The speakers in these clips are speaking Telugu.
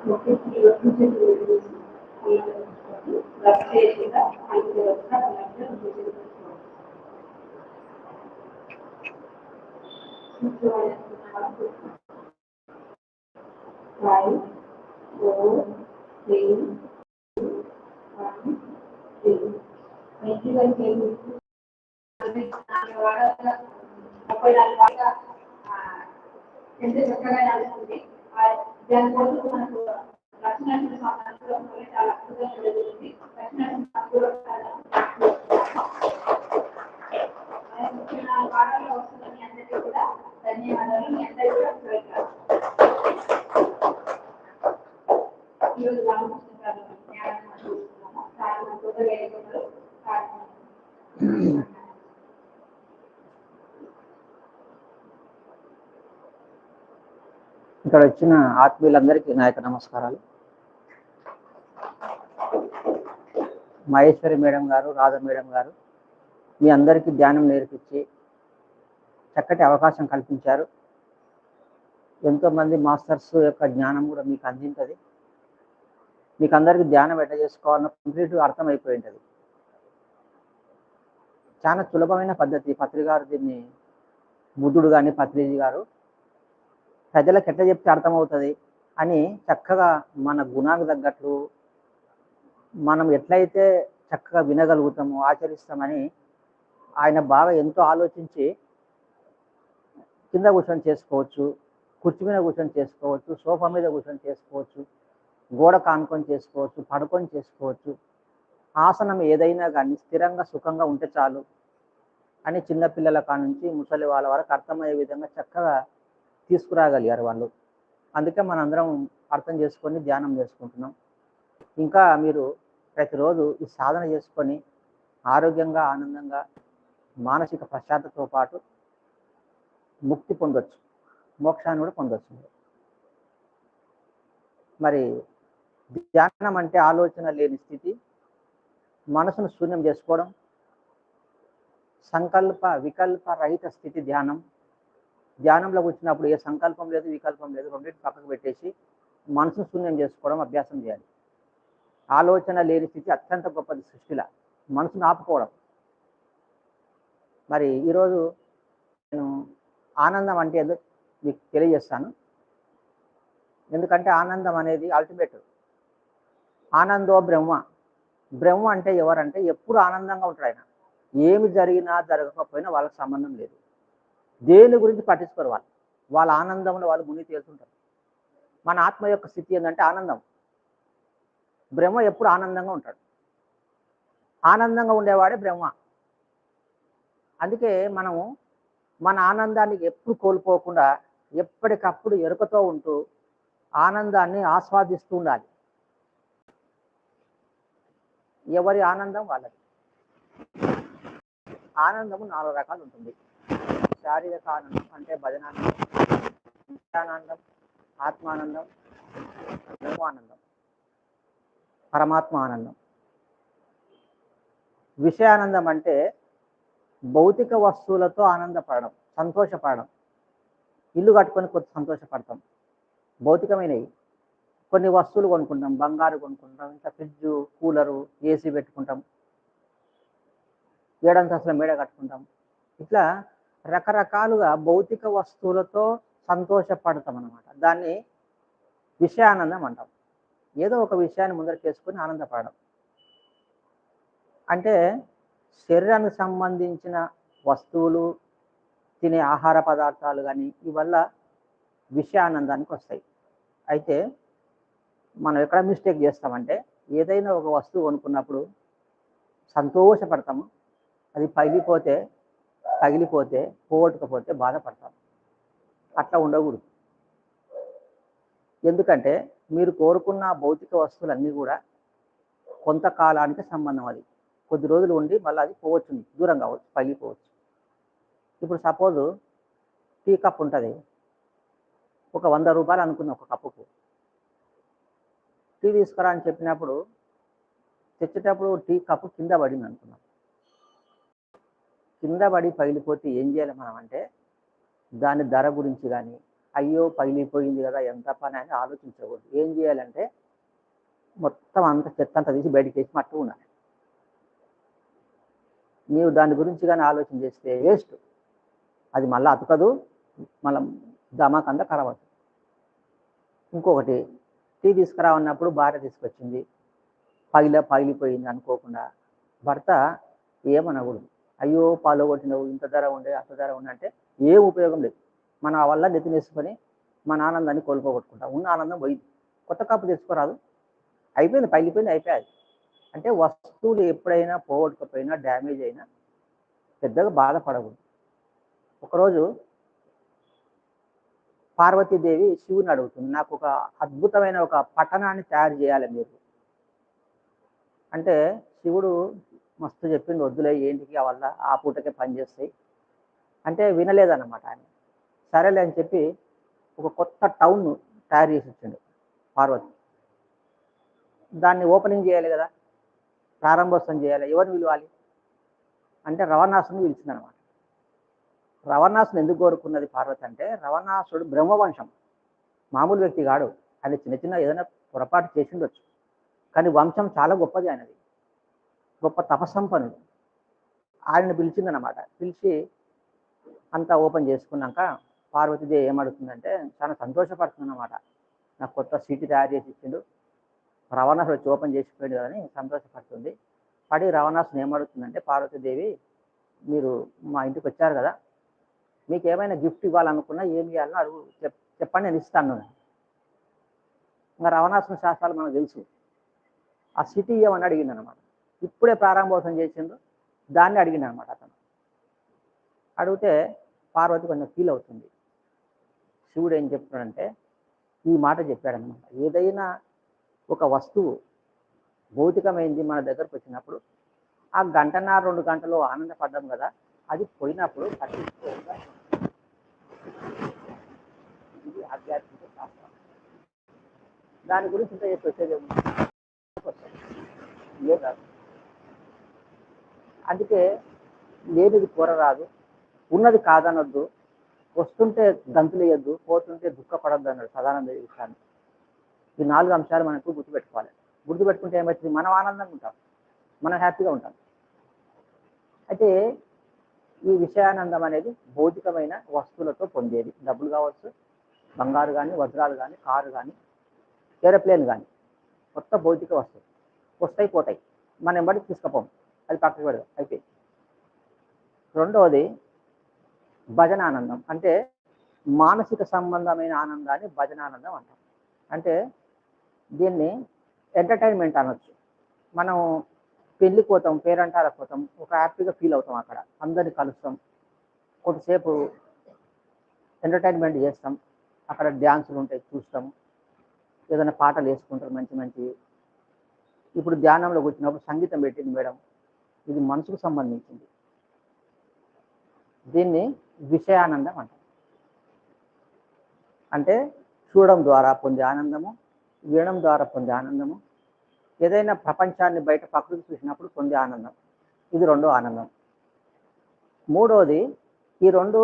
Five, four, three, two, one, three. Thank you very much. ముప్పై నాలుగు బాగా ఎంత చక్కగా నడుస్తుంది దాని కోసం మనకు లక్ష్మీనరసింహ స్వామి చాలా అద్భుతంగా జరుగుతుంది. లక్ష్మీనరసింహ స్వామి కూడా ఆయన ముప్పై నాలుగు వారాల్లో వస్తున్న మీ అందరికీ కూడా ధన్యవాదాలు మీ అందరికీ కూడా వెల్కమ్. ఈరోజు రామకృష్ణ గారు జ్ఞానం చూస్తున్నాము సార్ కొత్తగా ఎన్నుకున్నారు కార్యక్రమం ఇక్కడ వచ్చిన ఆత్మీయులందరికీ నా యొక్క నమస్కారాలు. మహేశ్వరి మేడం గారు రాధ మేడం గారు మీ అందరికీ ధ్యానం నేర్పించి చక్కటి అవకాశం కల్పించారు. ఎంతోమంది మాస్టర్స్ యొక్క జ్ఞానం కూడా మీకు అందింటుంది. మీకు అందరికీ ధ్యానం ఎట్లా చేసుకోవాలన్న కంప్లీట్ అర్థమైపోయి ఉంటుంది చాలా సులభమైన పద్ధతి. పత్రి గారు దీన్ని బుద్ధుడు కానీ పత్రిజీ గారు ప్రజలకు ఎట్లా చెప్తే అర్థమవుతుంది అని చక్కగా మన గుణానికి తగ్గట్లు మనం ఎట్లయితే చక్కగా వినగలుగుతామో ఆచరిస్తామని ఆయన బాగా ఎంతో ఆలోచించి కింద కూర్చొని చేసుకోవచ్చు కుర్చీ మీద కూర్చొని చేసుకోవచ్చు సోఫా మీద కూర్చొని చేసుకోవచ్చు గోడ కానుకొని చేసుకోవచ్చు పడుకొని చేసుకోవచ్చు. ఆసనం ఏదైనా కానీ స్థిరంగా సుఖంగా ఉంటే చాలు అని చిన్నపిల్లల కానుంచి ముసలి వాళ్ళ వరకు అర్థమయ్యే విధంగా చక్కగా తీసుకురాగలిగారు వాళ్ళు. అందుకే మనందరం అర్థం చేసుకొని ధ్యానం చేసుకుంటున్నాం. ఇంకా మీరు ప్రతిరోజు ఈ సాధన చేసుకొని ఆరోగ్యంగా ఆనందంగా మానసిక ప్రశాంతతో పాటు ముక్తి పొందొచ్చు. మోక్షాన్ని కూడా పొందొచ్చు మరి ధ్యానం అంటే ఆలోచన లేని స్థితి మనసును శూన్యం చేసుకోవడం సంకల్ప వికల్ప రహిత స్థితి ధ్యానం ధ్యానంలో వచ్చినప్పుడు ఏ సంకల్పం లేదు వికల్పం లేదు రెండింటి పక్కకు పెట్టేసి మనసు శూన్యం చేసుకోవడం అభ్యాసం చేయాలి. ఆలోచన లేని స్థితి అత్యంత గొప్పది సృష్టిలో. మనసును ఆపుకోవడం. మరి ఈరోజు నేను ఆనందం అంటే ఏదో మీకు తెలియజేస్తాను. ఎందుకంటే ఆనందం అనేది అల్టిమేట్ ఆనందో బ్రహ్మ. బ్రహ్మ అంటే ఎవరంటే ఎప్పుడు ఆనందంగా ఉంటాడు ఆయన. ఏమి జరిగినా జరగకపోయినా వాళ్ళకి సంబంధం లేదు. దేని గురించి పట్టించుకోరు వాళ్ళు. వాళ్ళ ఆనందంలో వాళ్ళు మునిగి తేలుతుంటారు. మన ఆత్మ యొక్క స్థితి ఏంటంటే ఆనందం. బ్రహ్మ ఎప్పుడు ఆనందంగా ఉంటాడు. ఆనందంగా ఉండేవాడే బ్రహ్మ. అందుకే మనము మన ఆనందాన్ని ఎప్పుడు కోల్పోకుండా ఎప్పటికప్పుడు ఎరుకతో ఉంటూ ఆనందాన్ని ఆస్వాదిస్తూ ఉండాలి. ఎవరి ఆనందం వాళ్ళది. ఆనందము నాలుగు రకాలు ఉంటుంది. శారీరక ఆనందం అంటే భజనానందం ఆనందం ఆత్మానందం బ్రహ్మానందం పరమాత్మ ఆనందం విషయానందం అంటే భౌతిక వస్తువులతో ఆనందపడడం సంతోషపడడం. ఇల్లు కట్టుకొని కొంత సంతోషపడతాం. భౌతికమైనవి. కొన్ని వస్తువులు కొనుక్కుంటాం బంగారు కొనుక్కుంటాం ఇంకా ఫ్రిడ్జ్ కూలరు ఏసీ పెట్టుకుంటాం. ఏడంతస్తుల మేడ కట్టుకుంటాం. ఇట్లా రకరకాలుగా భౌతిక వస్తువులతో సంతోషపడతాం అనమాట దాన్ని విషయానందం అంటాం. ఏదో ఒక విషయాన్ని ముందర చేసుకుని ఆనందపడడం. అంటే శరీరానికి సంబంధించిన వస్తువులు తినే ఆహార పదార్థాలు కానీ ఇవల్ల విషయానందానికి వస్తాయి. అయితే మనం ఎక్కడ మిస్టేక్ చేస్తామంటే ఏదైనా ఒక వస్తువు కొనుక్కున్నప్పుడు సంతోషపడతాము. అది పగిలిపోతే పగిలిపోతే పోగొట్టుకపోతే బాధపడతారు. అట్లా ఉండకూడదు. ఎందుకంటే మీరు కోరుకున్న భౌతిక వస్తువులన్నీ కూడా కొంతకాలానికి సంబంధం అది. కొద్ది రోజులు ఉండి మళ్ళీ అది పోవచ్చు దూరం కావచ్చు పగిలిపోవచ్చు. ఇప్పుడు సపోజ్ టీ కప్ ఉంటుంది. ఒక వంద రూపాయలు అనుకున్న ఒక కప్పుకు. టీ తీసుకురా అని చెప్పినప్పుడు తెచ్చేటప్పుడు టీ కప్పు కింద పడింది అనుకున్నాం. కింద పడి పగిలిపోతే ఏం చేయాలి మనం అంటే దాని ధర గురించి కానీ అయ్యో పగిలిపోయింది కదా ఎంత పని అని ఆలోచించకూడదు. ఏం చేయాలంటే మొత్తం అంత చెత్త అంతా తీసి బయటికి వేసి మట్టు ఉండాలి. నీవు దాని గురించి కానీ ఆలోచన చేస్తే వేస్ట్. అది మళ్ళీ అతకదు మళ్ళీ దమాకంతా ఖరాబ్ అవుతుంది. ఇంకొకటి టీ తీసుకురావన్నప్పుడు భార్య తీసుకొచ్చింది. పగిల పగిలిపోయింది అనుకోకుండా భర్త ఏమనకూడదు. అయ్యో పాలు కొట్టినవు ఇంత ధర ఉండే అంత ధర ఉండే అంటే ఏ ఉపయోగం లేదు. మనం ఆ వల్ల నెత్తినేసుకొని మన ఆనందాన్ని కోల్పోగొట్టుకుంటాం. ఉన్న ఆనందం పోయింది. కొత్త కప్పు తెచ్చుకోరాదు. అయిపోయింది పగిలిపోయింది అయిపోయాయి అంటే వస్తువులు ఎప్పుడైనా పోగొట్టుకపోయినా డ్యామేజ్ అయినా పెద్దగా బాధపడకూడదు. ఒకరోజు పార్వతీదేవి శివుని అడుగుతుంది. నాకు ఒక అద్భుతమైన ఒక పట్టణాన్ని తయారు చేయాలి మీరు. అంటే శివుడు మస్తు చెప్పిండు వద్దులే ఏంటికి వల్ల ఆ పూటకే పనిచేస్తాయి అంటే వినలేదన్నమాట ఆయన. సరేలే అని చెప్పి ఒక కొత్త టౌన్ తయారు చేసి ఇచ్చిండు పార్వతి. దాన్ని ఓపెనింగ్ చేయాలి కదా ప్రారంభోత్సవం చేయాలి ఎవరిని పిలవాలి? అంటే రవణాసుని పిలిచిందనమాట రవణాసుని ఎందుకు కోరుకున్నది పార్వతి అంటే రవణాసుడు బ్రహ్మవంశం. మామూలు వ్యక్తి కాడు. ఆయన చిన్న చిన్న ఏదైనా పొరపాటు చేసిండొచ్చు. కానీ వంశం చాలా గొప్పది ఆయనది. గొప్ప తపసంపన్నుడు ఆయనను పిలిచిందనమాట పిలిచి అంతా ఓపెన్ చేసుకున్నాక పార్వతీదేవి ఏమడుతుందంటే చాలా సంతోషపడుతుందన్నమాట నాకు కొత్త సీటు తయారు చేసి ఇచ్చిండు. రవణాసుడు వచ్చి ఓపెన్ చేసిపోయాడు కదని సంతోషపడుతుంది. పడి రవణాసుని ఏమడుతుందంటే పార్వతీదేవి మీరు మా ఇంటికి వచ్చారు కదా. మీకు ఏమైనా గిఫ్ట్ ఇవ్వాలనుకున్నా ఏమి ఇవ్వాలన్నా అడుగు. చెప్ చెప్పండి నేను ఇస్తాను ఇంకా రవణాసుని శాస్త్రాలు మనకు తెలుసు. ఆ సిటీ ఏమని అడిగింది అనమాట ఇప్పుడే ప్రారంభోత్సవం చేసిండు దాన్ని అడిగిండు అనమాట అతను. అడిగితే పార్వతి కొంచెం ఫీల్ అవుతుంది. శివుడు ఏం చెప్తున్నాడంటే ఈ మాట చెప్పాడనమాట. ఏదైనా ఒక వస్తువు భౌతికమైంది మన దగ్గరకు వచ్చినప్పుడు ఆ గంటన్నర రెండు గంటలు ఆనందపడ్డాం కదా అది పోయినప్పుడు పట్టించుకోగా ఇది ఆధ్యాత్మిక శాస్త్రం. దాని గురించి ఇంత చెప్పేసేది ఏముంది? ఏం అందుకే లేనిది కూరరాదు ఉన్నది కాదనొద్దు వస్తుంటే గంతులేయొద్దు పోతుంటే దుఃఖపడద్దు అన్నాడు సదానంద విషయాన్ని. ఈ నాలుగు అంశాలు మనకు గుర్తుపెట్టుకోవాలి. గుర్తుపెట్టుకుంటే ఏమవుతుంది మనం ఆనందంగా ఉంటాం. మనం హ్యాపీగా ఉంటాం. అయితే ఈ విషయానందం అనేది భౌతికమైన వస్తువులతో పొందేది. డబ్బులు కావచ్చు బంగారు కానీ వజ్రాలు కానీ కారు కానీ ఏరోప్లేన్ కానీ కొత్త భౌతిక వస్తువు వస్తాయి పోతాయి. మనం ఎంబడి తీసుకుపోము అది పక్కకి పెడదాం. అయిపోయి రెండవది భజన ఆనందం అంటే మానసిక సంబంధమైన ఆనందాన్ని భజనానందం అంటాం. అంటే దీన్ని ఎంటర్టైన్మెంట్ అనొచ్చు. మనం పెళ్ళికి పోతాం పేరంటాలకు పోతాం ఒక హ్యాపీగా ఫీల్ అవుతాం అక్కడ. అందరిని కలుస్తాం. కొంతసేపు ఎంటర్టైన్మెంట్ చేస్తాం. అక్కడ డ్యాన్సులు ఉంటాయి చూస్తాం. ఏదైనా పాటలు వేసుకుంటారు మంచి మంచి. ఇప్పుడు ధ్యానంలోకి వచ్చినప్పుడు సంగీతం పెట్టింది మేడం. ఇది మనసుకు సంబంధించింది. దీన్ని విషయానందం అంటారు. అంటే చూడడం ద్వారా పొందే ఆనందము వినడం ద్వారా పొందే ఆనందము ఏదైనా ప్రపంచాన్ని బయట ప్రకృతి చూసినప్పుడు పొందే ఆనందం. ఇది రెండో ఆనందం. మూడోది ఈ రెండు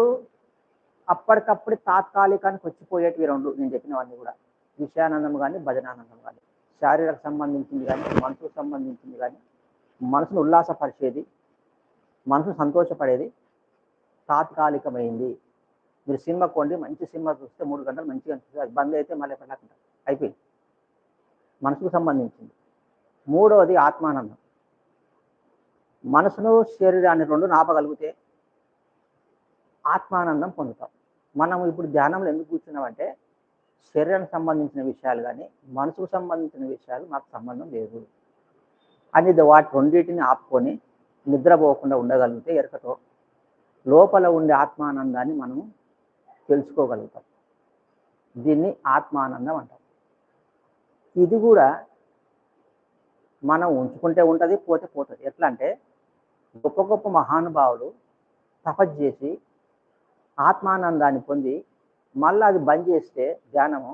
అప్పటికప్పుడు తాత్కాలికానికి వచ్చిపోయేటివి రెండు నేను చెప్పినవన్నీ కూడా. విషయానందం కానీ భజనానందం కానీ శారీరక సంబంధించింది కానీ మనసుకు సంబంధించింది కానీ మనసును ఉల్లాసపరిచేది మనసు సంతోషపడేది తాత్కాలికమైంది. మీరు సినిమా కొండి మంచి సినిమా చూస్తే మూడు గంటలు మంచిగా అనిపిస్తుంది. బంద్ అయితే మళ్ళీ ఎప్పటిలాగా అయిపోయింది. మనసుకు సంబంధించింది. మూడవది ఆత్మానందం. మనసును శరీరాన్ని రెండు నాపగలిగితే ఆత్మానందం పొందుతాం. మనం ఇప్పుడు ధ్యానంలో ఎందుకు కూర్చున్నామంటే శరీరానికి సంబంధించిన విషయాలు కానీ మనసుకు సంబంధించిన విషయాలు మాకు సంబంధం లేదు. అనేది వాటి రెండింటిని ఆపుకొని నిద్రపోకుండా ఉండగలిగితే ఎరకతో లోపల ఉండే ఆత్మానందాన్ని మనము తెలుసుకోగలుగుతాం. దీన్ని ఆత్మానందం అంటాం. ఇది కూడా మనం ఉంచుకుంటే ఉంటుంది పోతే పోతుంది. ఎట్లా అంటే గొప్ప గొప్ప మహానుభావులు తపస్సు చేసి ఆత్మానందాన్ని పొంది మళ్ళీ అది బంద్ చేస్తే ధ్యానము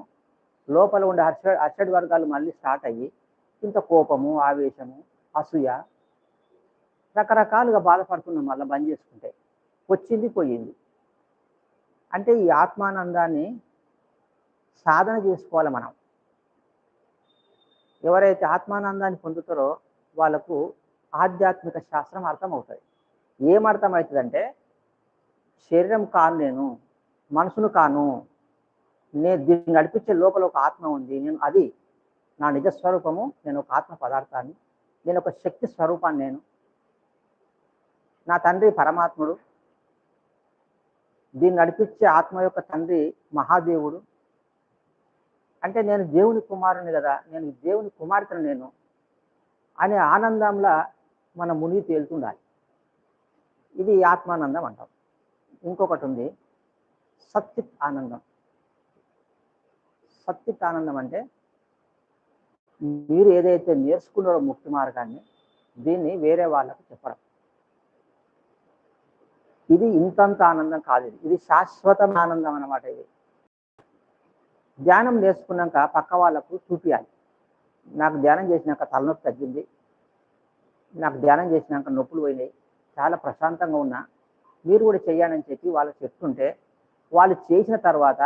లోపల ఉండే హర్ష హర్షడ్ వర్గాలు మళ్ళీ స్టార్ట్ అయ్యి ఇంత కోపము ఆవేశము అసూయ. రకరకాలుగా బాధపడుతున్నాం మళ్ళీ బంద్ చేసుకుంటే. వచ్చింది పోయింది. అంటే ఈ ఆత్మానందాన్ని సాధన చేసుకోవాలి మనం. ఎవరైతే ఆత్మానందాన్ని పొందుతారో వాళ్ళకు ఆధ్యాత్మిక శాస్త్రం అర్థమవుతుంది. ఏం అర్థమవుతుందంటే శరీరం కాను నేను మనసును కాను నేను దీన్ని నడిపించే లోపల ఒక ఆత్మ ఉంది నేను అది నా నిజస్వరూపము నేను ఒక ఆత్మ పదార్థాన్ని నేను ఒక శక్తి స్వరూపాన్ని నేను. నా తండ్రి పరమాత్ముడు. దీన్ని నడిపించే ఆత్మ యొక్క తండ్రి మహాదేవుడు. అంటే నేను దేవుని కుమారుని కదా నేను దేవుని కుమార్తెను నేను అనే ఆనందంలో మన మునిగి తేలుతుండాలి. ఇది ఆత్మానందం అంటాం. ఇంకొకటి ఉంది సత్యత్ ఆనందం. సత్చిత్ ఆనందం అంటే మీరు ఏదైతే నేర్చుకున్నారో ముక్తి మార్గాన్ని దీన్ని వేరే వాళ్ళకు చెప్పడం. ఇది ఇంతంత ఆనందం కాదు ఇది. ఇది శాశ్వతమైన ఆనందం అన్నమాట ఇది. ధ్యానం నేర్చుకున్నాక పక్క వాళ్ళకు చూపించాలి నాకు ధ్యానం చేసినాక తలనొప్పి తగ్గింది. నాకు ధ్యానం చేసినాక నొప్పులు పోయినాయి. చాలా ప్రశాంతంగా ఉన్నా. మీరు కూడా చేయాలని చెప్పి వాళ్ళు చెప్తుంటే వాళ్ళు చేసిన తర్వాత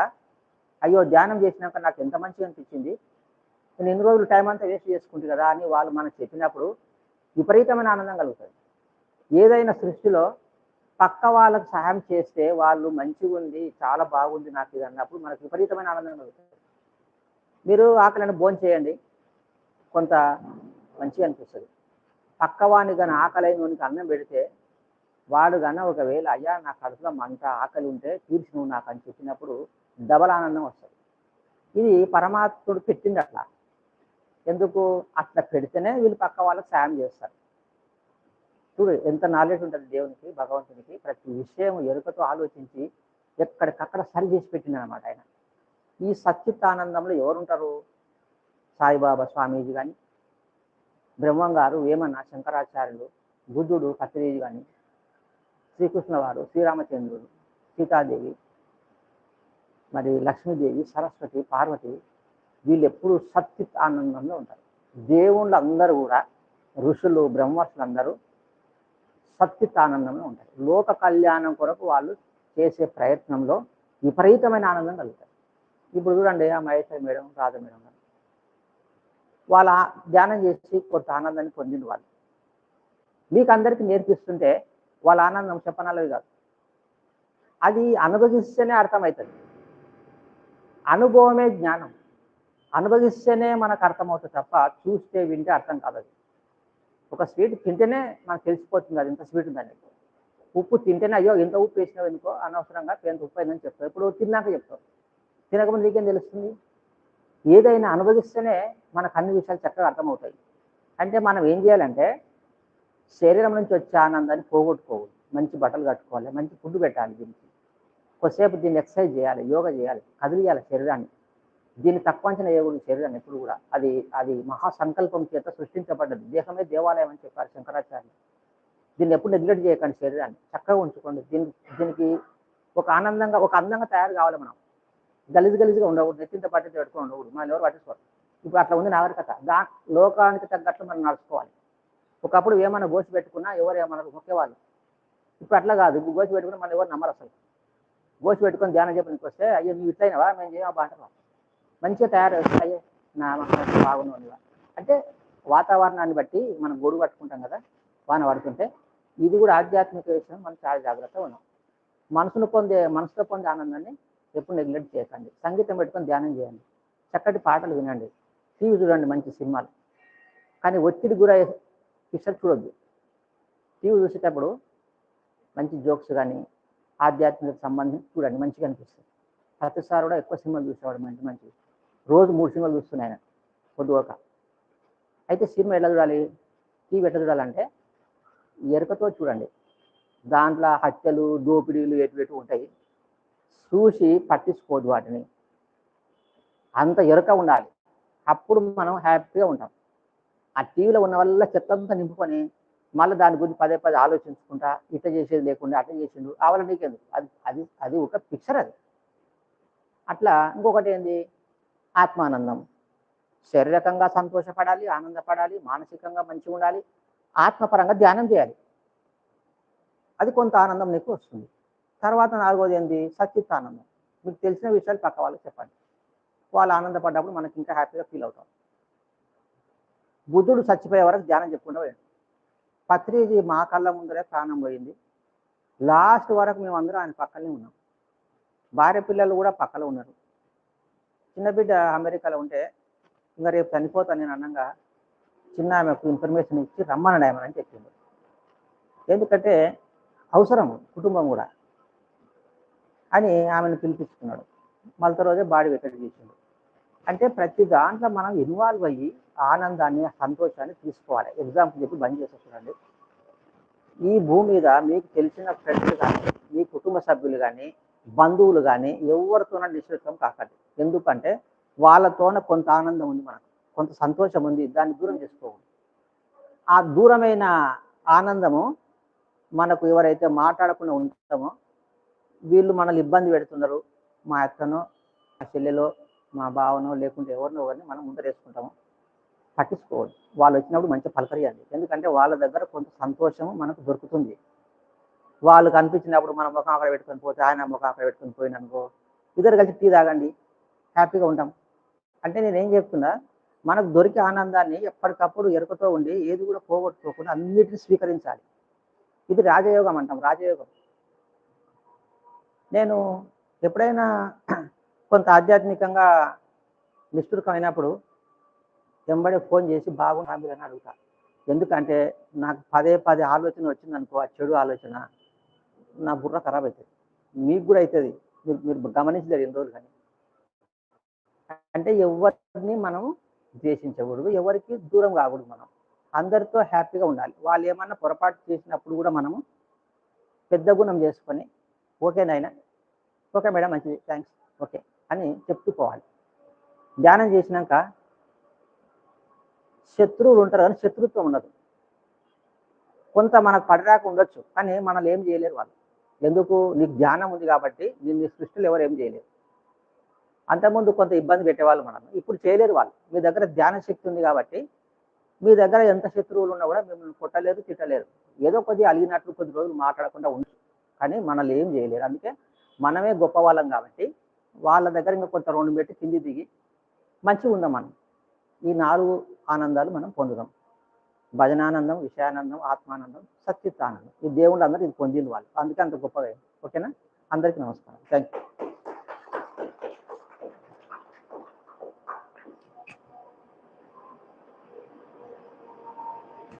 అయ్యో ధ్యానం చేసినాక నాకు ఎంత మంచిగా అనిపించింది? నేను ఎన్ని రోజులు టైం అంతా వేస్ట్ చేసుకుంటు కదా అని వాళ్ళు మనకు చెప్పినప్పుడు విపరీతమైన ఆనందం కలుగుతుంది. ఏదైనా సృష్టిలో పక్క వాళ్ళకు సహాయం చేస్తే వాళ్ళు మంచిగా ఉంది చాలా బాగుంది నాకు ఇది అన్నప్పుడు మనకు విపరీతమైన ఆనందం కలుగుతుంది. మీరు ఆకలిని భోజనం చేయండి కొంత మంచిగా అనిపిస్తుంది. పక్కవాని కానీ ఆకలి అన్నం పెడితే వాడు కన్నా ఒకవేళ అయ్యా నా కడుపులో మంట ఆకలి ఉంటే తీర్చి నువ్వు నాకు అని చెప్పినప్పుడు డబల్ ఆనందం వస్తుంది. ఇది పరమాత్ముడు పెట్టింది అట్లా. ఎందుకు? అట్లా పెడితేనే వీళ్ళు పక్క వాళ్ళకి సాయం చేస్తారు. చూడు ఎంత నాలెడ్జ్ ఉంటుంది దేవునికి భగవంతునికి. ప్రతి విషయం ఎరుకతో ఆలోచించి ఎక్కడికక్కడ సరి చేసి పెట్టింది అనమాట ఆయన. ఈ సచ్చిత్తానందంలో ఎవరుంటారు? సాయిబాబా స్వామీజీ కానీ బ్రహ్మం గారు వేమన్న శంకరాచార్యులు బుద్ధుడు పత్రిజీ కానీ శ్రీకృష్ణ వారు శ్రీరామచంద్రుడు సీతాదేవి మరి లక్ష్మీదేవి సరస్వతి పార్వతి వీళ్ళు ఎప్పుడు సత్చిత్ ఆనందంలో ఉంటారు. దేవుళ్ళు అందరూ కూడా ఋషులు బ్రహ్మర్షులు అందరూ సత్చిత్ ఆనందంలో ఉంటారు. లోక కళ్యాణం కొరకు వాళ్ళు చేసే ప్రయత్నంలో విపరీతమైన ఆనందం కలుగుతారు. ఇప్పుడు చూడండి ఆ మహేశ్వరి మేడం రాధ మేడం గారు. వాళ్ళ ధ్యానం చేసి కొంత ఆనందాన్ని పొందిన వాళ్ళు. మీకు అందరికీ నేర్పిస్తుంటే వాళ్ళ ఆనందం చెప్పనాలవి కాదు. అది అనుభవిస్తేనే అర్థమవుతుంది. అనుభవమే జ్ఞానం. అనుభవిస్తేనే మనకు అర్థమవుతుంది తప్ప చూస్తే వింటే అర్థం కాదు అది. ఒక స్వీట్ తింటేనే మనకు తెలిసిపోతుంది అది ఇంత స్వీట్ ఉందని. ఉప్పు తింటేనే అయ్యో ఎంత ఉప్పు వేసినావు ఎందుకో? అనవసరంగా ఎంత ఉప్పు అయిందని చెప్తావు. ఇప్పుడు తిన్నాక చెప్తావు. తినకముందు నీకేం తెలుస్తుంది? ఏదైనా అనుభవిస్తేనే మనకు అన్ని విషయాలు చక్కగా అర్థమవుతాయి. అంటే మనం ఏం చేయాలంటే శరీరం నుంచి వచ్చే ఆనందాన్ని పోగొట్టుకోవద్దు మంచి బట్టలు కట్టుకోవాలి మంచి ఫుడ్ పెట్టాలి దీనికి. కొద్దిసేపు దీన్ని ఎక్సర్సైజ్ చేయాలి యోగా చేయాలి కదిలియాలి శరీరాన్ని. దీన్ని తక్కువ అంచనా వేయకూడదు శరీరాన్ని ఎప్పుడు కూడా. అది అది మహాసంకల్పం చేత సృష్టించబడ్డది. దేహమే దేవాలయం అని చెప్పారు శంకరాచార్యులు. దీన్ని ఎప్పుడు నెగ్లెక్ట్ చేయకండి శరీరాన్ని. చక్కగా ఉంచుకోండి. దీనికి దీనికి ఒక ఆనందంగా ఒక అందంగా తయారు కావాలి మనం. గలీజు గలీజుగా ఉండకూడదు. నెత్తింత పట్టి పెట్టుకుని ఉండకూడదు. మనం ఎవరు పట్టించుకోరు. ఇప్పుడు అట్లా ఉంది నాగరికత దా లోకానికి తగ్గట్లు మనం నడుచుకోవాలి. ఒకప్పుడు ఏమైనా గోసి పెట్టుకున్నా ఎవరు ఏమన్నారు? మొక్కేవాళ్ళు ఇప్పుడు అట్లా కాదు. ఇప్పుడు గోసి పెట్టుకుని మనం ఎవరు నమ్మరు అసలు. గోసి పెట్టుకొని ధ్యానం చెప్పడానికి వస్తే అయ్యో నువ్వు ఇట్లయినవా? మేము చేయమా? బాగా మంచిగా తయారు అయ్యే నా మనసు అంటే వాతావరణాన్ని బట్టి మనం గొడుగు కట్టుకుంటాం కదా వాన పడుతుంటే ఇది కూడా ఆధ్యాత్మిక విషయం మనం చాలా జాగ్రత్తగా ఉన్నాం మనసును పొందే మనసులో పొందే ఆనందాన్ని ఎప్పుడు నెగ్లెక్ట్ చేయకండి. సంగీతం పెట్టుకొని ధ్యానం చేయండి. చక్కటి పాటలు వినండి. టీవీ చూడండి మంచి సినిమాలు. కానీ ఒత్తిడి గురయ్యే పిక్చర్ చూడొద్దు. టీవీ చూసేటప్పుడు మంచి జోక్స్ కానీ ఆధ్యాత్మిక సంబంధం చూడండి. మంచిగా అనిపిస్తుంది. ప్రతిసారి కూడా ఎక్కువ సినిమాలు చూసేవాడు మంచి మంచి రోజు మూడు సినిమాలు చూస్తున్నాయి ఆయన పొద్దుగా అయితే సినిమా ఎట్లా చూడాలి? టీవీ ఎట్లా చూడాలంటే ఎరుకతో చూడండి. దాంట్లో హత్యలు దోపిడీలు ఎటు ఎటు ఉంటాయి. చూసి పట్టించుకోదు వాటిని. అంత ఎరుక ఉండాలి. అప్పుడు మనం హ్యాపీగా ఉంటాం. ఆ టీవీలో ఉన్న వల్ల చెత్తంతా నింపుకొని మళ్ళీ దాని గురించి పదే పదే ఆలోచించుకుంటా ఇట్లా చేసేది లేకుండా అట్లా చేసిండు. ఆవల నీకెందుకు? అది అది అది ఒక పిక్చర్ అది. అట్లా ఇంకొకటి ఏంది? ఆత్మానందం. శారీరకంగా సంతోషపడాలి ఆనందపడాలి మానసికంగా మంచిగా ఉండాలి ఆత్మపరంగా ధ్యానం చేయాలి. అది కొంత ఆనందం నీకు వస్తుంది. తర్వాత నాలుగోది ఏంది? సచ్చిత్ ఆనందం మీకు తెలిసిన విషయాలు పక్క వాళ్ళకి చెప్పండి. వాళ్ళు ఆనందపడ్డప్పుడు మనకి ఇంకా హ్యాపీగా ఫీల్ అవుతాం. బుద్ధుడు చచ్చిపోయే వరకు ధ్యానం చెప్పుకుంటూ పోయాడు. పత్రిజీ మా కళ్ళ ముందరే ప్రాణం పోయింది. లాస్ట్ వరకు మేము ఆయన పక్కనే ఉన్నాం. భార్య పిల్లలు కూడా పక్కలో ఉన్నారు. చిన్న బిడ్డ అమెరికాలో ఉంటే ఇంకా రేపు చనిపోతాను నేను అన్నంగా చిన్న ఆమెకు ఇన్ఫర్మేషన్ ఇచ్చి రమ్మనడు ఆమె అని చెప్పింది. ఎందుకంటే అవసరం కుటుంబం కూడా అని ఆమెను పిలిపించుకున్నాడు. మళ్ళీ రోజే బాడీ వెక్కడి చేసిండు. అంటే ప్రతి దాంట్లో మనం ఇన్వాల్వ్ అయ్యి ఆనందాన్ని సంతోషాన్ని తీసుకోవాలి. ఎగ్జాంపుల్ చెప్పి బంద్ చేసేస్తున్నాండి ఈ భూమి మీద మీకు తెలిసిన ఫ్రెండ్స్ కానీ మీ కుటుంబ సభ్యులు కానీ బంధువులు కానీ ఎవరితోనూ నిశ్చితం కాకండి. ఎందుకంటే వాళ్ళతోన కొంత ఆనందం ఉంది మనకు కొంత సంతోషం ఉంది దాన్ని దూరం చేసుకోకూడదు. ఆ దూరమైన ఆనందము మనకు ఎవరైతే మాట్లాడకుండా ఉంటామో వీళ్ళు మనల్ని ఇబ్బంది పెడుతున్నారు. మా అక్కనో మా చెల్లెలో మా బావనో లేకుంటే ఎవరినో ఎవరిని మనం ముందరేసుకుంటాము పట్టించుకోవద్దు. వాళ్ళు వచ్చినప్పుడు మంచి పలకరియాలి. ఎందుకంటే వాళ్ళ దగ్గర కొంత సంతోషం మనకు దొరుకుతుంది. వాళ్ళు కనిపించినప్పుడు మన ముఖం అక్కడ పెట్టుకొని పోతే ఆయన ముఖం అక్కడ పెట్టుకొని పోయిననుకో ఇద్దరు కలిసి టీ తాగండి హ్యాపీగా ఉంటాం. అంటే నేను ఏం చెప్తున్నా మనకు దొరికే ఆనందాన్ని ఎప్పటికప్పుడు ఎరుకతో ఉండి ఏది కూడా పోగొట్టుకోకుండా అన్నిటిని స్వీకరించాలి. ఇది రాజయోగం అంటాం రాజయోగం. నేను ఎప్పుడైనా కొంత ఆధ్యాత్మికంగా నిష్ఠురకమైనప్పుడు వెంబడే ఫోన్ చేసి బాగున్నా మీరు అని అడుగుతా. ఎందుకంటే నాకు పదే పదే ఆలోచన వచ్చిందనుకో ఆ చెడు ఆలోచన నా బుర్ర ఖరాబ్ అవుతుంది మీకు కూడా అవుతుంది మీరు మీరు గమనించలేరు ఎన్ని రోజులు కానీ. అంటే ఎవరిని మనం ద్వేషించకూడదు ఎవరికి దూరం కాకూడదు మనం. అందరితో హ్యాపీగా ఉండాలి. వాళ్ళు ఏమన్నా పొరపాటు చేసినప్పుడు కూడా మనము పెద్ద గుణం చేసుకొని ఓకే నాయన ఓకే మేడం మంచిది థ్యాంక్స్ ఓకే అని చెప్పుకోవాలి. ధ్యానం చేసినాక శత్రువులు ఉంటారు కానీ శత్రుత్వం ఉండదు. కొంత మనకు పడరాక ఉండొచ్చు కానీ మనల్ని ఏం చేయలేరు వాళ్ళు. ఎందుకు? నీకు ధ్యానం ఉంది కాబట్టి నేను నీ సృష్టిలో ఎవరు ఏం చేయలేరు. అంతకుముందు కొంత ఇబ్బంది పెట్టేవాళ్ళు మనం. ఇప్పుడు చేయలేరు వాళ్ళు. మీ దగ్గర ధ్యాన శక్తి ఉంది కాబట్టి మీ దగ్గర ఎంత శత్రువులు ఉన్నా కూడా మిమ్మల్ని కొట్టలేరు తిట్టలేరు. ఏదో కొద్దిగా అలిగినట్లు కొద్ది రోజులు మాట్లాడకుండా ఉంచు కానీ మనల్ని ఏం చేయలేరు. అందుకే మనమే గొప్ప వాళ్ళం కాబట్టి వాళ్ళ దగ్గర ఇంకా కొంత రెండు పెట్టి కింది దిగి మంచిగా ఉందాం మనం. ఈ నాలుగు ఆనందాలు మనం పొందుదాం. భజనానందం విషయానందం ఆత్మానందం సత్చిత్తానందం ఈ దేవుళ్ళు అందరూ ఇది పొందిన వాళ్ళు. అందుకే అంత గొప్పగా ఓకేనా? అందరికీ నమస్కారం. Thank you